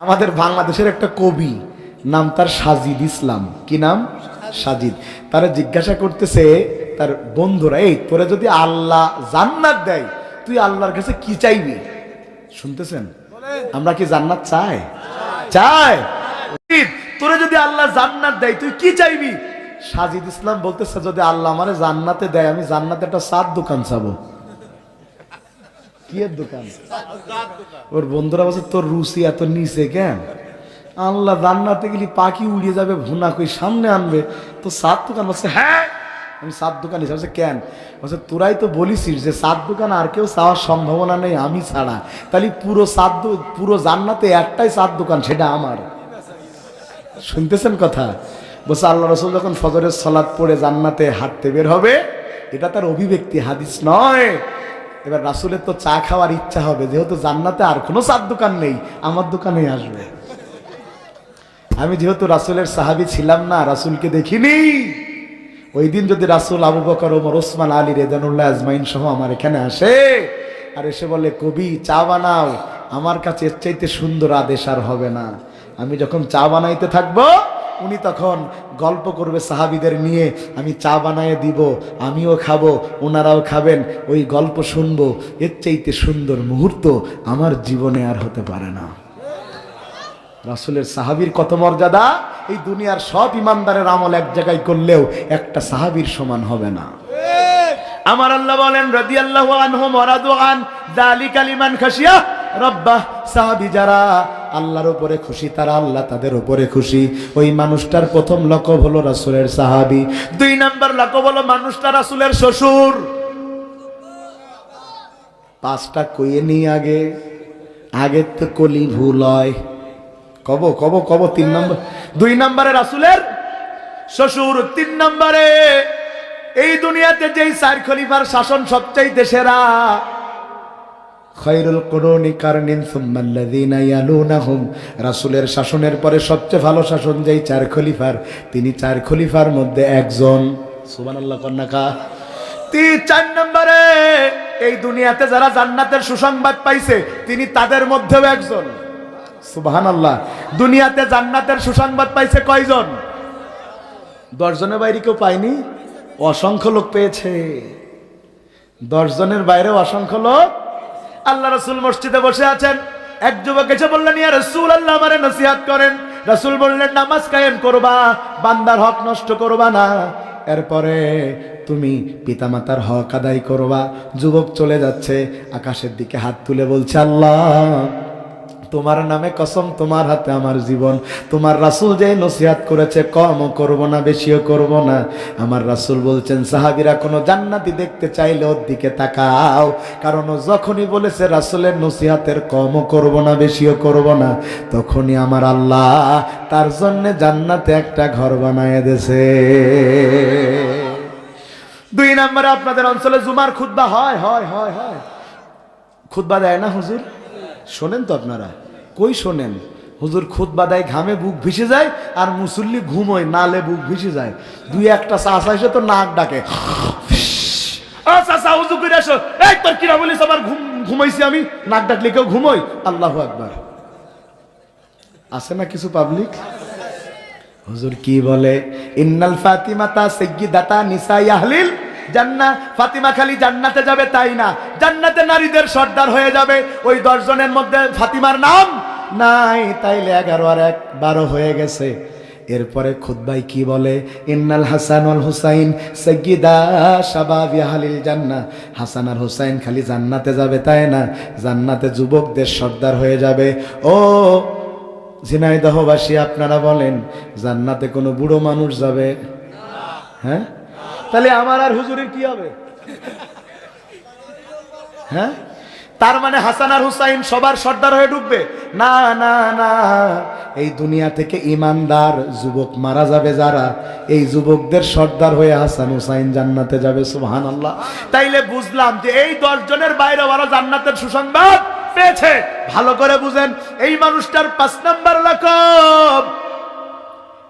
আমাদের বাংলাদেশের একটা কবি নাম তার সাজিদ ইসলাম। কি নাম? সাজিদ। তারা জিজ্ঞাসা করতেছে তার বন্ধুরা এই তোরা যদি আল্লাহ জান্নাত দেয় তুই আল্লাহর কাছে কি চাইবি? শুনতেছেন? আমরা কি জান্নাত চাই? চাই। তোরা যদি আল্লাহ জান্নাত দেয় তুই কি চাইবি? সাজিদ ইসলাম বলতেছে যদি আল্লাহ আমারে জান্নাতে দেয় আমি জান্নাতে একটা সাত দোকান চাবো। কি এর দোকান? ওর বন্ধুরা বলছে, তোর রুচি এত নিচে কেন? আল্লাহ জান্নাতে গেলি পাখি উড়িয়ে যাবে, ভুনা কই সামনে আনবে। তো সাত দোকান বলছে হ্যাঁ। আমি সাত দোকান হিসাবে কেন? বলছে, তোরাই তো বলিসিস যে সাত দোকান আর কেউ চাওয়ার সম্ভাবনা নেই আমি ছাড়া। তাহলে পুরো সাত পুরো জান্নাতে একটাই সাত দোকান, সেটা আমার। শুনতেছেন কথা? বলছে, আল্লাহ রসুল যখন ফজরের সলাদ পড়ে জান্নাতে হাঁটতে বের হবে, এটা তার অভিব্যক্তি, হাদিস নয়। এবার রাসুলের তো চা খাওয়ার ইচ্ছা হবে, যেহেতু জান্নাতে আর কোনো চার দোকান নেই, আমার দোকানে আসবে। আমি যেহেতু রাসুলের সাহাবি ছিলাম না, রাসুলকে দেখিনি। ওই দিন যদি রাসুল আবু বকর, ওমর, ওসমান, আলী, রেদানুল্লাহ, আজমাইন সহ আমার এখানে আসে, আর এসে বলে, কবি, চা বানাও। আমার কাছে এর চাইতে সুন্দর আদেশ আর হবে না। আমি যখন চা বানাইতে থাকব উনি তখন গল্প করবে সাহাবিদের নিয়ে, আমি চা বানায় দিব, আমিও খাব ওনারাও খাবেন, ওই গল্প শুনব, এর চাইতে সুন্দর মুহূর্ত আমার জীবনে আর হতে পারে না। রাসুলের সাহাবীর কত মর্যাদা? এই দুনিয়ার সব ইমানদারের আমল এক জায়গায় করলেও একটা সাহাবীর সমান হবে না। আমার আল্লাহ বলেন রদি রাদিয়াল্লাহু আনহু মারাদু আন যালিকা লিমান খাশিয়া। রব্বাহ সাহাবী যারা আল্লাহর উপরে খুশি, তারা আল্লাহ তাদের উপরে খুশি। ওই মানুষটার প্রথম লকব হলো রাসুলের সাহাবী। দুই নাম্বার লকব হলো মানুষটা রাসুলের শ্বশুর। পাঁচটা কইয়ে নি আগে। আগে তো কলি ভুল হয়। কব কব কব, তিন নম্বর। দুই নম্বরে রাসুলের শ্বশুর, তিন নম্বরে এই দুনিয়াতে যেই চার খলিফার শাসন সবচাইতে সেরা। খৈরুল করুনি কারণিন সুম্মাল্লাযীনা ইয়ালুনাহুম। রাসূলের শাসনের পরে সবচেয়ে ভালো শাসন যেই চার খলিফার, তিনি চার খলিফার মধ্যে একজন। সুবহানাল্লাহ, কন্যাকা। তিন চার নম্বরে, এই দুনিয়াতে যারা জান্নাতের সুসংবাদ পাইছে, তিনি তাদের মধ্যেও একজন। সুবাহান আল্লাহ দুনিয়াতে জান্নাতের সুসংবাদ পাইছে কয়জন? দশজনের বাইরে কেউ পায়নি? অসংখ্য লোক পেয়েছে। দশজনের বাইরে অসংখ্য লোক আল্লাহ রসুল মসজিদে বসে আছেন। এক যুবক এসে বললেন, ইয়া রসুল আল্লাহ আমারে নসিহাত করেন। রসুল বললেন, নামাজ কায়েম করবা, বান্দার হক নষ্ট করবা না। এরপরে তুমি পিতামাতার হক আদায় করবা। যুবক চলে যাচ্ছে, আকাশের দিকে হাত তুলে বলছে, আল্লাহ তোমার নামে কসম, তোমার হাতে আমার জীবন। তোমার রাসুল যে নসিহাত করেছে, কমও করব না, বেশিও করব না। আমার রাসুল বলছেন, সাহাবিরা কোনো জান্নাতি দেখতে চাইলে ওর দিকে তাকাও। কারণ যখনই বলেছে, রাসুলের নসিহাতের কমও করব না, বেশিও করব না, তখনই আমার আল্লাহ তার জন্যে জান্নাতে একটা ঘর বানায় দেছে দুই নম্বরে আপনাদের অঞ্চলে জুমার খুদ্া হয় হয় হয় হয়। খুদ্া দেয় না হুজুর? শোনেন তো আপনারা? কই শোনেন? হুজুর খুদ বাদায় ঘামে বুক ভিসে যায় আর মুসল্লি ঘুমোয়, নালে বুক ভিসে যায়। দুই একটা চাষ এসে তো নাক ডাকে। উজু করে আসো। বলিস? আমার ঘুম, ঘুমাইছি আমি। নাক ডাকলে কেউ ঘুমোই আল্লাহ একবার আছে না কিছু পাবলিক হুজুর কি বলে? ইন্নাল আহলিল জান্নাহ ফাতিমা খালি জান্নাতে যাবে তাই না? জান্নাতে নারীদের সর্দার হয়ে যাবে। ওই দশজনের মধ্যে ফাতিমার নাম নাই, তাইলে এগারো আর এক, বারো হয়ে গেছে। এরপরে খুদ্বাই কি বলে? ইন্নাল হাসান আল হুসাইন, সাইয়্যিদা শাবাবি জান্নাহ। হাসান আর হুসাইন খালি জান্নাতে যাবে তাই না? জান্নাতে যুবকদের সর্দার হয়ে যাবে। ও ঝিনাইদহবাসী, আপনারা বলেন, জান্নাতে কোনো বুড়ো মানুষ যাবে? হ্যাঁ? তাহলে আমার আর হুজুরের কি হবে? হ্যাঁ? তার মানে হাসান আর হুসাইন সবার সর্দার হয়ে ঢুকবে। না না না, এই দুনিয়া থেকে ইমানদার যুবক মারা যাবে যারা, এই যুবকদের সর্দার হয়ে হাসান হুসাইন জান্নাতে যাবে সুবহান আল্লাহ তাইলে বুঝলাম যে এই দশ জনের বাইরে ওরা জান্নাতের সুসংবাদ পেয়েছে। ভালো করে বুঝেন, এই মানুষটার পাঁচ নাম্বার লকব।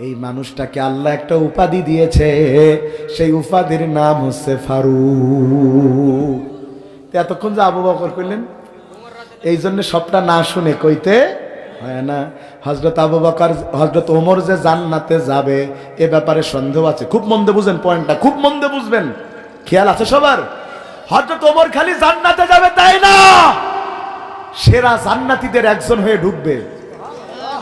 এই মানুষটাকে আল্লাহ একটা উপাধি দিয়েছে। সেই উপাধির নাম হচ্ছে ফারুক। তো এতক্ষণ যে আবু বকর করলেন এই জন্য সবটা না শুনে কইতে হয় না। হজরত আবু বকর হজরত ওমর যে জান্নাতে যাবে, এ ব্যাপারে সন্দেহ আছে। খুব মন্দে বুঝেন পয়েন্টটা, খুব মন্দে বুঝবেন। খেয়াল আছে সবার? হজরত ওমর খালি জান্নাতে যাবে তাই না? সেরা জান্নাতীদের একজন হয়ে ঢুকবে।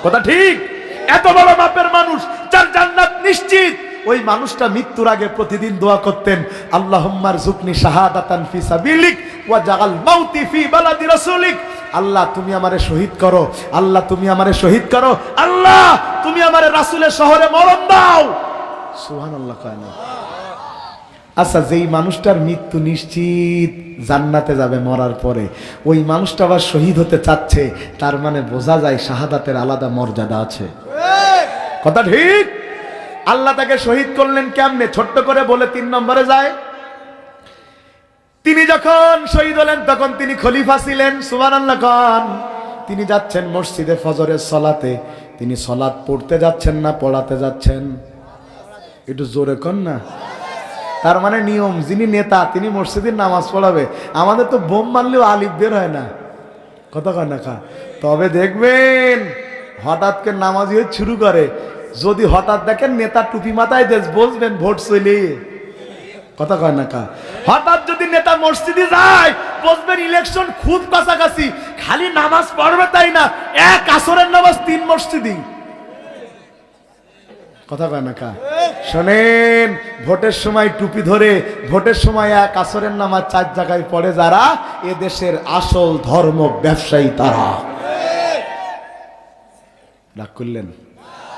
কথা ঠিক? এত বড় মাপের মানুষ, যার জান্নাত নিশ্চিত। ওই মানুষটা মৃত্যুর আগে প্রতিদিন দোয়া করতেন আল্লাহুম্মার জুকনি শাহাদাতান ফি সাবিলিক ওয়া জাগাল মাউতি ফি বালাদি রাসূলিক। আল্লাহ, তুমি আমারে শহীদ করো। আল্লাহ, তুমি আমারে শহীদ করো। আল্লাহ, তুমি আমারে রাসূলের শহরে মরণ দাও। সুবহানাল্লাহ কয় আচ্ছা যেই মানুষটার মৃত্যু নিশ্চিত, জান্নাতে যাবে মরার পরে, ওই মানুষটা আবার শহীদ হতে চাচ্ছে, তার মানে বোঝা যায় শাহাদাতের আলাদা মর্যাদা আছে। কথা ঠিক? আল্লাহ তাকে শহীদ করলেন কেমনে? ছোট্ট করে বলে তিন নম্বরে যায়। তিনি যখন শহীদ হলেন, তখন তিনি খলিফা ছিলেন সুবান আল্লাহ খান তিনি যাচ্ছেন মসজিদে ফজরের সলাতে। তিনি সলাদ পড়তে যাচ্ছেন না, পড়াতে যাচ্ছেন। একটু জোরে কর না। তার মানে নিয়ম, যিনি নেতা, তিনি মসজিদের নামাজ পড়াবে। আমাদের তো বোম মারলেও আলিফ বের হয় না। কথা কয় না খা। তবে দেখবেন হঠাৎ করে নামাজি হয়ে শুরু করে। যদি হঠাৎ দেখেন নেতা টুপি মাথায় দেশ, বসবেন, ভোট চলে কথা কয় না কা? হঠাৎ যদি নেতা মসজিদে যায়, বসবেন ইলেকশন খুব কাছাকাছি, খালি নামাজ পড়বে তাই না? এক আসরের নামাজ তিন মসজিদই। কথা কয় না কা? শোনেন, ভোটের সময় টুপি ধরে, ভোটের সময় এক আসরের নামাজ চার জায়গায় পড়ে যারা, এ দেশের আসল ধর্ম ব্যবসায়ী তারা। রাগ করলেন।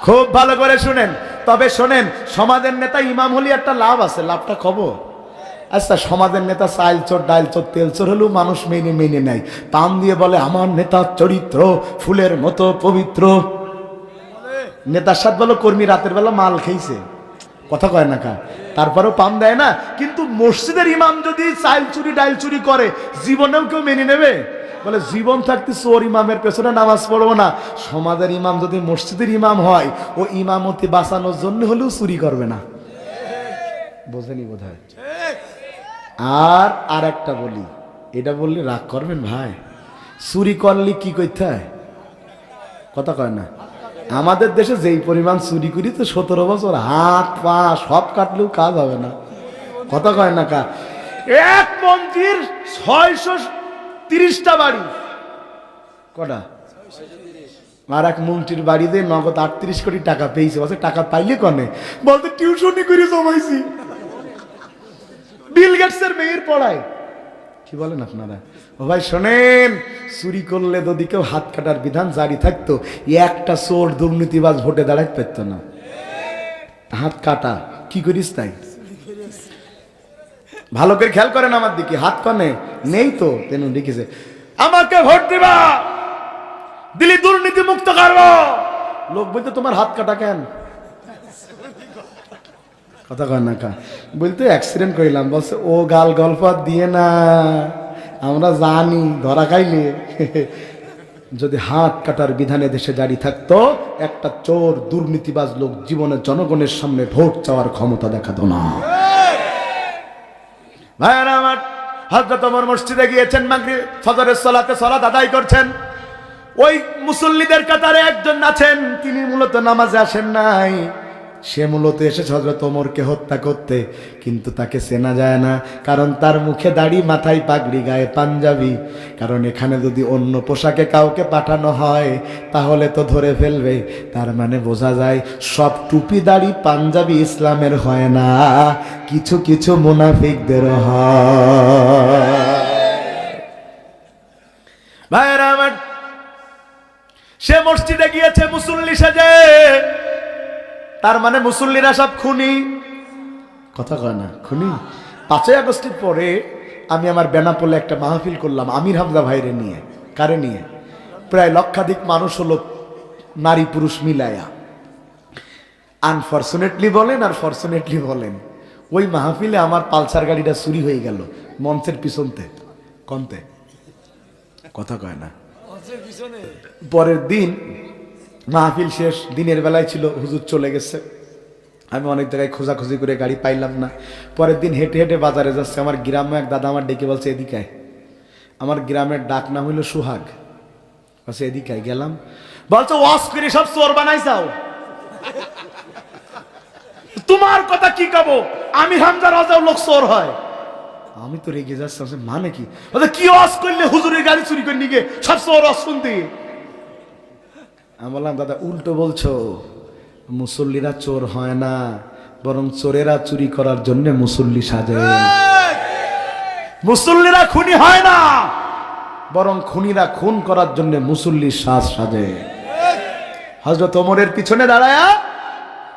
খুব ভালো করে শুনেন। তবে শোনেন, সমাজের নেতা ইমাম হলি একটা লাভ আছে। লাভটা খবর? আচ্ছা সমাজের নেতা চাইল চোর, ডাইল চোর, তেল চোর হলেও মানুষ মেনে মেনে নেয়। পাম দিয়ে বলে, আমার নেতার চরিত্র, ফুলের মতো পবিত্র। নেতার সাথে বলো, কর্মী রাতের বেলা মাল খেয়েছে। কথা কয় না কা? তারপরেও পাম দেয় না। কিন্তু মসজিদের ইমাম যদি চাইল চুরি, ডাইল চুরি করে, জীবনেও কেউ মেনে নেবে? বলে, জীবন থাকতে চোর ইমামের পেছনে, নামাজ পড়ব না। সমাজের ইমাম যদি মসজিদের ইমাম হয়, ও ইমামতি বাঁচানোর জন্য হলেও চুরি করবে না। বোঝেনি বোধ আর আর একটা বলি, এটা বললে রাগ করবেন ভাই? চুরি করলে কি করতে হয়? কথা কয় না। আমাদের দেশে যেই পরিমাণ চুরি করি তো সতেরো বছর, হাত, পা, সব কাটলেও কাজ হবে না। কথা কয় না কা? এক মন্ত্রীর ছয়শো তিরিশটা বাড়ি। কটা? আর এক মন্ত্রীর বাড়িতে নগদ আটত্রিশ কোটি টাকা পেয়েছে। বলছে, টাকা পাইলে কনে? বলতে টিউশনি করে জমাইছি। বিল গেটসের মেয়ের পড়ায়। কি বলেন আপনারা? ও ভাই, শোনেন, চুরি করলে যদি কেউ হাত কাটার বিধান জারি থাকতো, একটা চোর দুর্নীতিবাজ ভোটে দাঁড়াইতে পারতো না। হাত কাটা, কি করিস তাই? ভালো করে খেয়াল করেন আমার দিকে, হাত কনে, নেই তো, তেন লিখেছে আমাকে ভোট দিবা! দিলি দুর্নীতি মুক্ত করব! লোক বলতে তোমার হাত কাটা কেন? কথা কয় না কা বলতে অ্যাক্সিডেন্ট করিলাম, বলছে, ও গাল গল্প দিয়ে না, আমরা জানি, ধরা খাইলে। যদি হাত কাটার বিধানে দেশে জারি থাকতো, একটা চোর দুর্নীতিবাজ লোক জীবনের জনগণের সামনে ভোট চাওয়ার ক্ষমতা দেখাতো না। ভাইয়ারা আমার হজরত ওমর মসজিদে গিয়েছেন মাগরি ফজরের সলাতে সলাত আদায় করছেন। ওই মুসল্লিদের কাতারে একজন আছেন, তিনি মূলত নামাজে আসেন নাই। সে মূলত এসেছে হজরত ওমরকে হত্যা করতে, কিন্তু তাকে চেনা যায় না, কারণ তার মুখে দাড়ি, মাথায় পাগড়ি, গায়ে পাঞ্জাবি। কারণ এখানে যদি অন্য পোশাকে কাউকে পাঠানো হয়, তাহলে তো ধরে ফেলবে। তার মানে বোঝা যায়, সব টুপি, দাড়ি, পাঞ্জাবি ইসলামের হয় না। কিছু কিছু মুনাফিকদের হয়। ভাইয়েরা আমার, সে মসজিদে গিয়েছে, মুসল্লি সাজে তার মানে মুসল্লিরা সব খুনি। কথা কয় না খুনি? পাঁচই আগস্টের পরে আমি আমার বেনাপোলে একটা মাহফিল করলাম আমির হামজা ভাইরে নিয়ে। কারে নিয়ে? প্রায় লক্ষাধিক মানুষ হলো নারী পুরুষ মিলায়া। আনফর্চুনেটলি বলেন আর ফর্চুনেটলি বলেন ওই মাহফিলে আমার পালসার গাড়িটা চুরি হয়ে গেল মঞ্চের পিছনতে কমতে কথা কয় না? পরের দিন মাহফিল শেষ, দিনের বেলায় ছিল, হুজুর চলে গেছে। আমি অনেক জায়গায় খোঁজাখুঁজি করে গাড়ি পাইলাম না। পরের দিন হেঁটে হেঁটে বাজারে যাচ্ছে, আমার গ্রামে এক দাদা আমার ডেকে বলছে, এদিকে আয়। আমার গ্রামের ডাক নাম হইল সুহাগ। বলছে, এদিকে আয়। গেলাম। বলছো, ওয়াশ করে সব চোর বানাইছাও তোমার কথা কি কব? আমি হামজা রাজাও লোক চোর হয়। আমি তো রেগে যাচ্ছি মানে কি? কি ওয়াশ করলে হুজুরের গাড়ি চুরি করে নিয়ে সব চোর ওয়াজ শুনতে আমি বললাম, দাদা, উল্টো বলছো। মুসল্লিরা চোর হয় না, বরং চোরেরা চুরি করার জন্য মুসল্লি সাজে। মুসল্লিরা খুনি হয় না, বরং খুনিরা খুন করার জন্য মুসল্লির সাজ সাজে। হজরত ওমরের পিছনে দাঁড়ায়া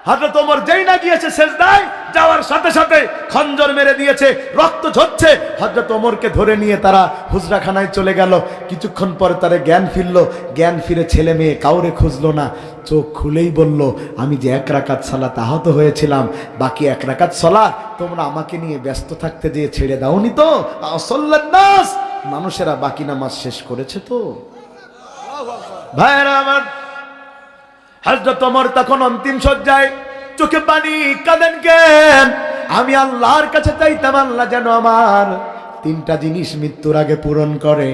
হজরত ওমর যেই না গিয়েছে শেষদায় যাওয়ার সাথে সাথে খঞ্জর মেরে দিয়েছে, রক্ত ঝরছে। হজরত ওমরকে ধরে নিয়ে তারা হুজরাখানায় চলে গেল। কিছুক্ষণ পরে তারা জ্ঞান ফিরলো। জ্ঞান ফিরে ছেলে মেয়ে কাউরে খুঁজলো না। চোখ খুলেই বলল, আমি যে এক রাকাত সালাত আহত হয়েছিলাম, বাকি এক রাকাত সলা তোমরা আমাকে নিয়ে ব্যস্ত থাকতে দিয়ে ছেড়ে দাওনি তো? মানুষেরা বাকি নামাজ শেষ করেছে তো। ভাইয়েরা আমার হজরত ওমর তখন অন্তিম সজ্জায় চোখে পানি কাঁদেন কেন? আমি আল্লাহর কাছে চাইতাম আল্লাহ যেন আমার তিনটা জিনিস মৃত্যুর আগে পূরণ করে।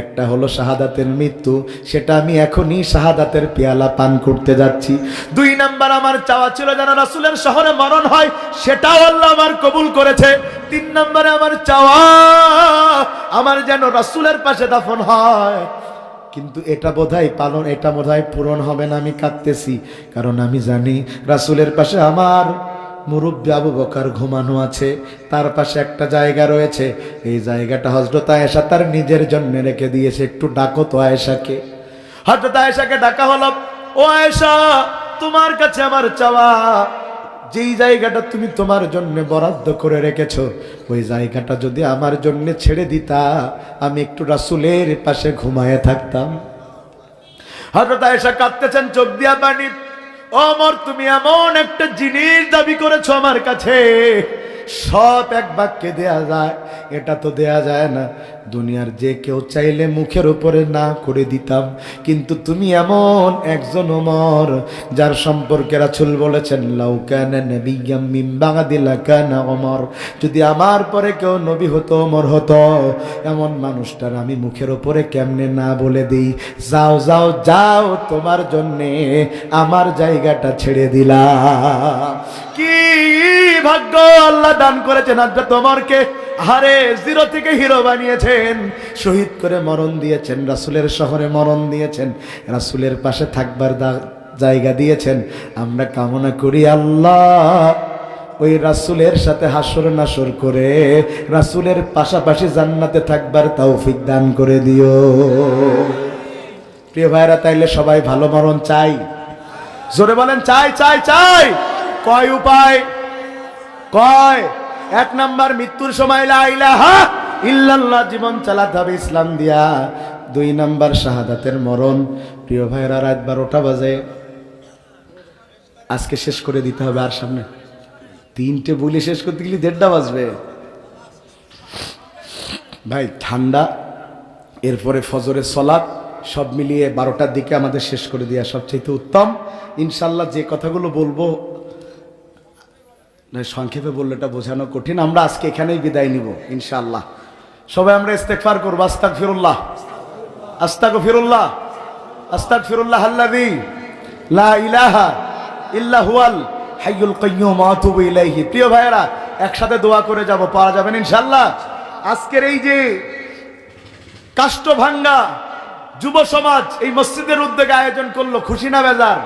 একটা হলো শাহাদাতের মৃত্যু, সেটা আমি এখনই শাহাদাতের পেয়ালা পান করতে যাচ্ছি। দুই নাম্বার আমার চাওয়া ছিল যেন রাসুলের শহরে মরণ হয়, সেটাও আল্লাহ আমার কবুল করেছে। তিন নম্বরে আমার চাওয়া আমার যেন রাসুলের পাশে দাফন হয়। কিন্তু এটা বোধহয় পালন, এটা বোধহয় পূরণ হবে না, আমি কাঁদতেছি। কারণ আমি জানি রাসুলের পাশে আমার মুরব্বী আবু বকার ঘুমানো আছে, তার পাশে একটা জায়গা রয়েছে। এই জায়গাটা হজরত আয়েশা তার নিজের জন্য রেখে দিয়েছে। একটু ডাকো তো আয়েশাকে। হজরত আয়েশাকে ডাকা হলো, ও আয়েশা, তোমার কাছে আমার চাওয়া যেই জায়গাটা তুমি তোমার জন্য বরাদ্দ করে রেখেছো, ওই জায়গাটা যদি আমার জন্য ছেড়ে দিতা, আমি একটু রাসুলের পাশে ঘুমায়ে থাকতাম। হঠাৎ এসে কাঁদতেছেন, চোখ দিয়া পানি। অমর তুমি এমন একটা জিনিস দাবি করেছ আমার কাছে। সব এক বাক্যে দেয়া যায় এটা তো দেয়া যায় না। দুনিয়ার যে কেউ চাইলে মুখের উপরে না করে দিতাম। কিন্তু তুমি এমন একজন ওমর, যার সম্পর্কে রাসূল বলেছেন লাউকানা লাকানা ওমর। যদি আমার পরে কেউ নবী হতো, ওমর হতো, এমন মানুষটার আমি মুখের উপরে কেমনে না বলে দিই? যাও যাও যাও তোমার জন্যে আমার জায়গাটা ছেড়ে দিলাম। কি ভাগ্য আল্লাহ দান করেছেন আজকে তোমারকে হারে জিরো থেকে হিরো বানিয়েছেন। শহীদ করে মরণ দিয়েছেন, রাসুলের শহরে মরণ দিয়েছেন, রাসুলের পাশে থাকবার জায়গা দিয়েছেন। আমরা কামনা করি আল্লাহ, ওই রাসুলের সাথে হাসর নাসর করে রাসুলের পাশাপাশি জান্নাতে থাকবার তৌফিক দান করে দিও। প্রিয় ভাইরা, তাইলে সবাই ভালো মরণ চাই। জোরে বলেন, চাই চাই চাই। কয় উপায়? কয়? এক নাম্বার মৃত্যুর সময় লা ইলাহা ইল্লাল্লাহ জীবন চালাতে হবে ইসলাম দিয়া। দুই নাম্বার শাহাদাতের মরণ। প্রিয় ভাইরা রাত বারোটা বাজে। আজকে শেষ করে দিতে হবে আর সামনে। তিনটে বলি শেষ করতে গেলে দেড়টা বাজবে। ভাই, ঠান্ডা, এরপরে ফজরের সলাৎ, সব মিলিয়ে বারোটার দিকে আমাদের শেষ করে দেওয়া সবচেয়ে উত্তম। ইনশাল্লাহ যে কথাগুলো বলব সংক্ষেপে বললে এটা বোঝানো কঠিন। আমরা আজকে এখানেই বিদায় নিব, ইনশাআল্লাহ। সবাই আমরা ইস্তেকফার করব আস্তাক ফিরুল্লাহ আস্তাক ফিরুল্লাহ আস্তাক ফিরুল্লাহ আল্লাযী লা ইলাহা ইল্লা হুয়াল হাইয়ুল কাইয়্যুম ওয়া আতুবু ইলাইহি। প্রিয় ভাইয়েরা, একসাথে দোয়া করে যাব, পাওয়া যাবেন ইনশাআল্লাহ। আজকের এই যে কাষ্ঠভাঙ্গা যুব সমাজ এই মসজিদের উদ্যোগে আয়োজন করল খুশি না বেজার?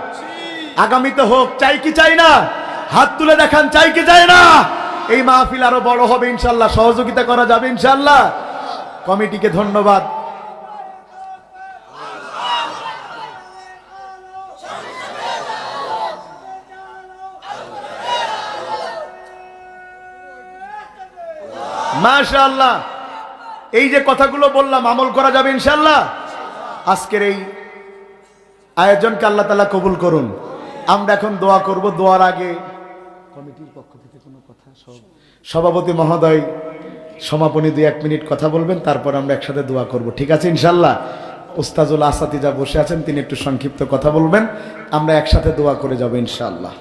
আগামীতে হোক, চাই কি চাই না? হাত তুলে দেখান, চাই কি চাই না? এই মাহফিল আরও বড় হবে ইনশাল্লাহ, সহযোগিতা করা যাবে ইনশাল্লাহ। কমিটিকে ধন্যবাদ। মাশাআল্লাহ। এই যে কথাগুলো বললাম, আমল করা যাবে ইনশাল্লাহ। আজকের এই আয়োজনকে আল্লাহ তালা কবুল করুন। আমরা এখন দোয়া করব, দোয়ার আগে কমিটির পক্ষ থেকে কোনো কথা সভাপতি মহোদয়, সমাপনী দুই এক মিনিট কথা বলবেন, তারপর আমরা একসাথে দোয়া করব। ঠিক আছে ইনশাল্লাহ ওস্তাজুল আসাতি যা বসে আছেন, তিনি একটু সংক্ষিপ্ত কথা বলবেন, আমরা একসাথে দোয়া করে যাব, ইনশাআল্লাহ।